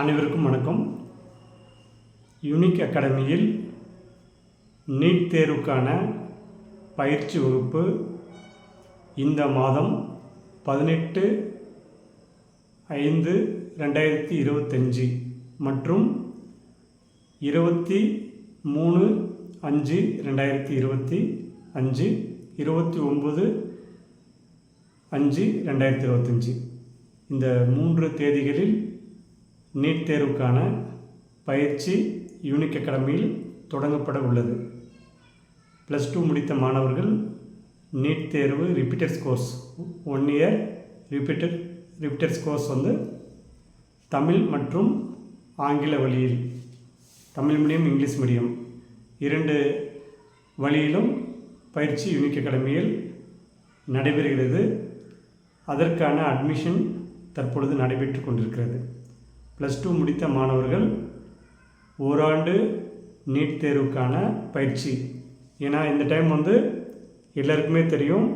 அனைவருக்கும் வணக்கம். யூனிக் அகாடமியில் நீட் தேர்வுக்கான பயிற்சி வகுப்பு இந்த மாதம் பதினெட்டு ஐந்து ரெண்டாயிரத்தி இருபத்தஞ்சி மற்றும் இருபத்தி மூணு அஞ்சு ரெண்டாயிரத்தி இருபத்தி அஞ்சு இருபத்தி ஒம்பது அஞ்சு ரெண்டாயிரத்தி இருபத்தஞ்சி. இந்த மூன்று தேதிகளில் நீட் தேர்வுக்கான பயிற்சி யூனிக் அகாடமியில் தொடங்கப்பட உள்ளது. ப்ளஸ் டூ முடித்த மாணவர்கள் நீட் தேர்வு repeaters course one year repeated repeaters course வந்து தமிழ் மற்றும் ஆங்கில வழியில் தமிழ் மீடியம் இங்கிலீஷ் மீடியம் இரண்டு வழியிலும் பயிற்சி யூனிக் அகாடமியில் நடைபெறுகிறது. அதற்கான அட்மிஷன் தற்பொழுது நடைபெற்று கொண்டிருக்கிறது. ப்ளஸ் டூ முடித்த மாணவர்கள் ஓராண்டு நீட் தேர்வுக்கான பயிற்சி. ஏன்னா இந்த டைம் வந்து எல்லாருக்குமே தெரியும்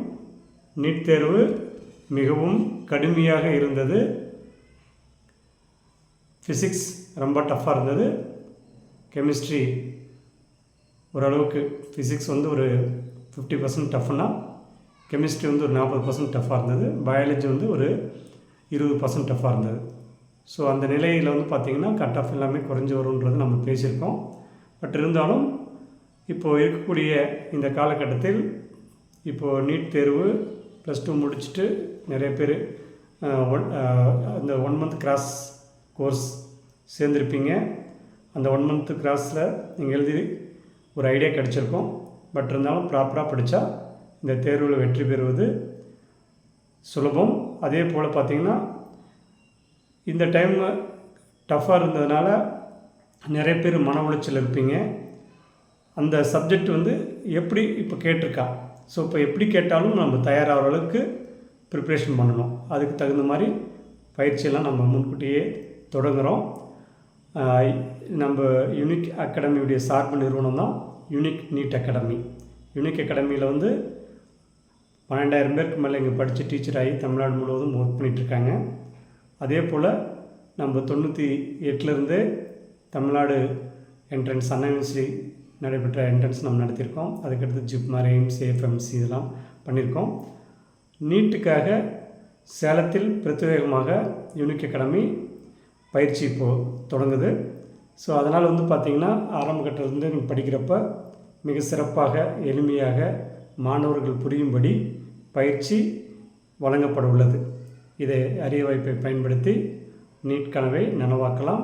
நீட் தேர்வு மிகவும் கடுமையாக இருந்தது. ஃபிசிக்ஸ் ரொம்ப டஃப்பாக இருந்தது. கெமிஸ்ட்ரி ஓரளவுக்கு ஃபிசிக்ஸ் வந்து ஒரு ஃபிஃப்டி பர்சன்ட் டஃப்னா கெமிஸ்ட்ரி வந்து ஒரு நாற்பது பர்சன்ட் டஃப்பாக இருந்தது. பயாலஜி வந்து ஒரு இருபது பர்சன்ட் டஃப்பாக இருந்தது. ஸோ அந்த நிலையில் வந்து பார்த்திங்கன்னா கட் ஆஃப் எல்லாமே குறைஞ்சி வரும்ன்றது நம்ம பேசியிருக்கோம். பட் இருந்தாலும் இப்போது இருக்கக்கூடிய இந்த காலகட்டத்தில் இப்போது நீட் தேர்வு ப்ளஸ் டூ முடிச்சுட்டு நிறைய பேர் ஒன் அந்த ஒன் மந்த் கிராஸ் கோர்ஸ் சேர்ந்துருப்பீங்க. அந்த ஒன் மந்த்து கிராஸில் நீங்கள் எழுதி ஒரு ஐடியா கிடச்சிருக்கோம். பட் இருந்தாலும் ப்ராப்பராக படித்தா இந்த தேர்வில் வெற்றி பெறுவது சுலபம். அதே போல் பார்த்திங்கன்னா இந்த டைம் டஃப்பாக இருந்ததுனால நிறைய பேர் மன உளைச்சல் இருப்பீங்க. அந்த சப்ஜெக்ட் வந்து எப்படி இப்போ கேட்டிருக்கா? ஸோ இப்போ எப்படி கேட்டாலும் நம்ம தயாராகிற அளவுக்கு ப்ரிப்ரேஷன் பண்ணணும். அதுக்கு தகுந்த மாதிரி பயிற்சியெல்லாம் நம்ம முன்கூட்டியே தொடங்குகிறோம் நம்ம யூனிக் அகாடமியுடைய சார்பு நிறுவனம் தான் யூனிக் நீட் அகாடமி யூனிக் அகாடமியில் வந்து பன்னெண்டாயிரம் பேருக்கு மேலே இங்கே படித்து டீச்சர் ஆகி தமிழ்நாடு முழுவதும் ஒர்க் பண்ணிகிட்ருக்காங்க அதே போல் நம்ம தொண்ணூற்றி எட்டுலேருந்தே தமிழ்நாடு என்ட்ரன்ஸ் அண்ணா யூனிவர்சிட்டி நடைபெற்ற என்ட்ரன்ஸ் நம்ம நடத்தியிருக்கோம். அதுக்கடுத்து ஜிப்மார் எய்ம்ஸ் ஏஎஃப்எம்சி இதெல்லாம் பண்ணியிருக்கோம். நீட்டுக்காக சேலத்தில் பிரத்யேகமாக யூனிக் அகாடமி பயிற்சி இப்போது தொடங்குது. ஸோ அதனால் வந்து பார்த்திங்கன்னா ஆரம்ப கட்டத்திலேருந்து நீங்கள் படிக்கிறப்ப மிக சிறப்பாக எளிமையாக மாணவர்கள் புரியும்படி பயிற்சி வழங்கப்பட உள்ளது. இதை அரிய வாய்ப்பை பயன்படுத்தி நீட் கனவை நனவாக்கலாம்.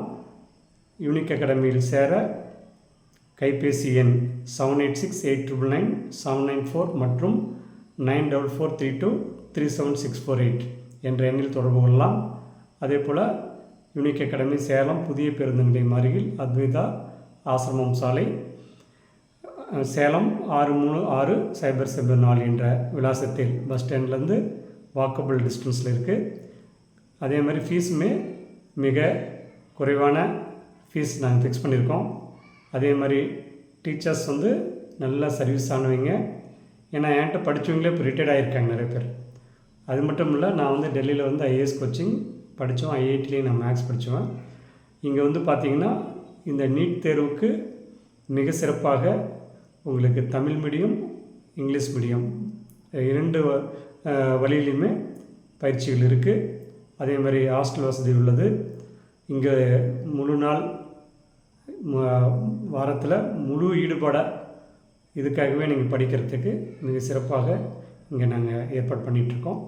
யூனிக் அகாடமியில் சேர கைபேசி எண் seven eight six eight triple nine seven nine four மற்றும் nine double four three two three seven six four eight என்ற எண்ணில் தொடர்பு கொள்ளலாம். அதே போல் யூனிக் அகாடமி சேலம் புதிய பேருந்து நிலையம் அருகில் அத்வைதா ஆசிரமம் சாலை சேலம் ஆறு மூணு ஆறு சைபர் சைபர் நாலு என்ற விலாசத்தில் பஸ் ஸ்டாண்ட்லேருந்து வாக்கபிள் டிஸ்டன்ஸில் இருக்குது அதே மாதிரி ஃபீஸுமே மிக குறைவான ஃபீஸ் நாங்கள் ஃபிக்ஸ் பண்ணியிருக்கோம். அதே மாதிரி டீச்சர்ஸ் வந்து நல்ல சர்வீஸ் ஆனவங்க. ஏன்னா என்கிட்ட படித்தவங்களே இப்போ ரிட்டையர்ட் ஆகியிருக்காங்க நிறைய பேர். அது மட்டும் இல்லை நான் வந்து டெல்லியில் வந்து ஐஏஎஸ் கோச்சிங் படித்தோம் ஐஐடிலேயும் நான் மேக்ஸ் படித்தேன் இங்கே வந்து பார்த்திங்கன்னா இந்த நீட் தேர்வுக்கு மிக சிறப்பாக உங்களுக்கு தமிழ் மீடியம் இங்கிலீஷ் மீடியம் இரண்டு வழியிலையுமே பயிற்சிகள் இருக்குது அதே மாதிரி ஹாஸ்டல் வசதி உள்ளது. இங்கே முழு நாள் வாரத்தில் முழு ஈடுபாடாக இதுக்காகவே நீங்கள் படிக்கிறதுக்கு மிக சிறப்பாக இங்கே நாங்கள் ஏற்பாடு பண்ணிகிட்ருக்கோம்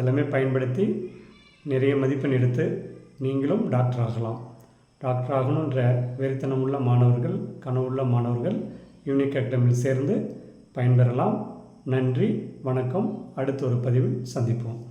எல்லாமே பயன்படுத்தி நிறைய மதிப்பெண் எடுத்து நீங்களும் டாக்டர் ஆகலாம். டாக்டர் ஆகணுன்ற வெறித்தனம் உள்ள மாணவர்கள் கனவுள்ள மாணவர்கள் யூனிக் அகாடமியில் சேர்ந்து பயன்பெறலாம். நன்றி வணக்கம். அடுத்த ஒரு பதிவில் சந்திப்போம்.